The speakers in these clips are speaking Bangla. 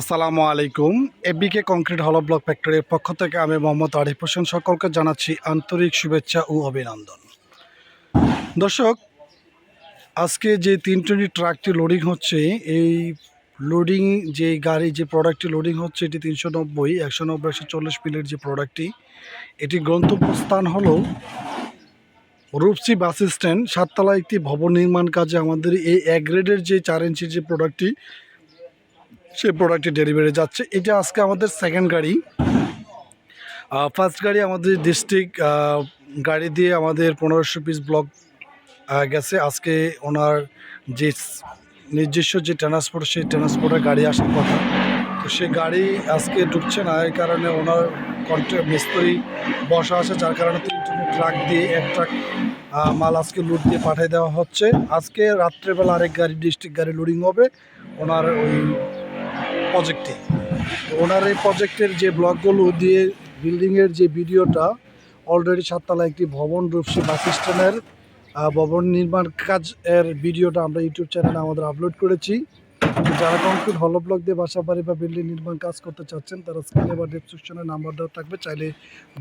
আসসালামু আলাইকুম। এবিকে কংক্রিট হল ব্লক ফ্যাক্টরির পক্ষ থেকে আমি মোহাম্মদ আরিফ হোসেন সকলকে জানাচ্ছি আন্তরিক শুভেচ্ছা ও অভিনন্দন। দর্শক, আজকে যে তিন টনি ট্রাকটি লোডিং হচ্ছে, এই লোডিং যে গাড়ি, যে প্রোডাক্টটি লোডিং হচ্ছে, এটি তিনশো নব্বই, একশো নব্বই, একশো চল্লিশ মিলের যে প্রোডাক্টটি এটি গন্তব্যস্থান হলো রূপসী বাস স্ট্যান্ড, সাততলা একটি ভবন নির্মাণ কাজে আমাদের এই এক গ্রেডের যে চার ইঞ্চির যে প্রোডাক্টটি সেই প্রোডাক্টটি ডেলিভারি যাচ্ছে। এটা আজকে আমাদের সেকেন্ড গাড়ি। ফার্স্ট গাড়ি আমাদের ডিস্ট্রিক্ট গাড়ি দিয়ে আমাদের পনেরোশো পিস ব্লক গেছে। আজকে ওনার যে স- নিজস্ব যে ট্রান্সপোর্ট সেই ট্রান্সপোর্টের গাড়ি আসার কথা। তো সেই গাড়ি আজকে ঢুকছে না, এই কারণে ওনার কন্ট্রাক্ট মিস্ত্রি বসা আছে, যার কারণে তিন ট্রাক দিয়ে এক ট্রাক মাল আজকে লুট দিয়ে পাঠিয়ে দেওয়া হচ্ছে। আজকে রাত্রেবেলা আরেক গাড়ি ডিস্ট্রিক্ট গাড়ি লোডিং হবে। ওনার ওই প্রজেক্টে ওনার এই প্রজেক্টের যে ব্লকগুলো দিয়ে বিল্ডিংয়ের যে ভিডিওটা অলরেডি সাততলা একটি ভবন রূপসী বাস স্ট্যান্ডের ভবন নির্মাণ কাজ এর ভিডিওটা আমরা ইউটিউব চ্যানেলে আমাদের আপলোড করেছি। যারা কংক্রিট হল ব্লক দিয়ে বাসা বাড়ি বা বিল্ডিং নির্মাণ কাজ করতে চাচ্ছেন, তারা স্ক্রিনে বা ডিসক্রিপশনে নাম্বার দেওয়া থাকবে, চাইলে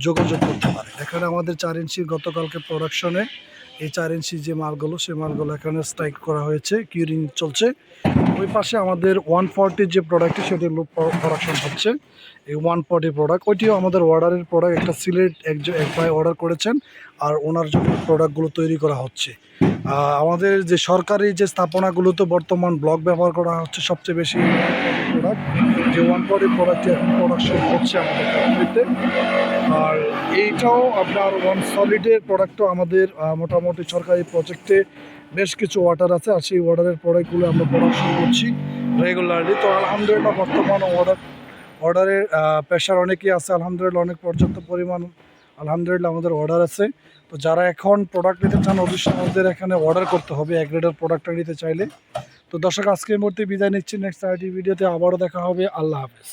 যোগাযোগ করতে পারে এখানে আমাদের চার ইঞ্চির গতকালকে প্রোডাকশনে এই চার ইঞ্চি যে মালগুলো, সেই মালগুলো এখানে স্ট্রাইক করা হয়েছে কিউরিং চলছে। ওই পাশে আমাদের ওয়ান ফর্টির যে প্রোডাক্টটি সেটি প্রোডাকশন হচ্ছে। এই ওয়ান ফর্টি প্রোডাক্ট ওইটিও আমাদের অর্ডারের প্রোডাক্ট একটা সিলেট এক ভাই অর্ডার করেছেন, আর ওনার জন্য প্রোডাক্টগুলো তৈরি করা হচ্ছে। আমাদের যে সরকারি যে স্থাপনাগুলোতে বর্তমান ব্লক ব্যবহার করা হচ্ছে সবচেয়ে বেশি প্রোডাক্ট যে ওয়ান ফর্টি প্রোডাক্টটি এখন প্রোডাকশন হচ্ছে আমাদের আর এইটাও আপনার ওয়ান সলিডের প্রোডাক্টও আমাদের মোটামুটি সরকারি প্রজেক্টে বেশ কিছু অর্ডার আছে। আর সেই অর্ডারের প্রোডাক্টগুলো আমরা প্রোডাকশন করছি রেগুলারলি তো আলহামদুলিল্লাহ বর্তমান অর্ডার অর্ডারের প্রেশার অনেকেই আছে। আলহামদুলিল্লাহ অনেক পর্যাপ্ত পরিমাণ আলহামদুলিল্লাহ আমাদের অর্ডার আছে। তো যারা এখন প্রোডাক্ট নিতে চান, অবশ্যই আমাদের এখানে অর্ডার করতে হবে, এক গ্রেডের প্রোডাক্টটা নিতে চাইলে। তো দর্শক, আজকের মধ্যে বিদায় নিচ্ছি। নেক্সট আইটি ভিডিওতে আবারও দেখা হবে। আল্লাহ হাফেজ।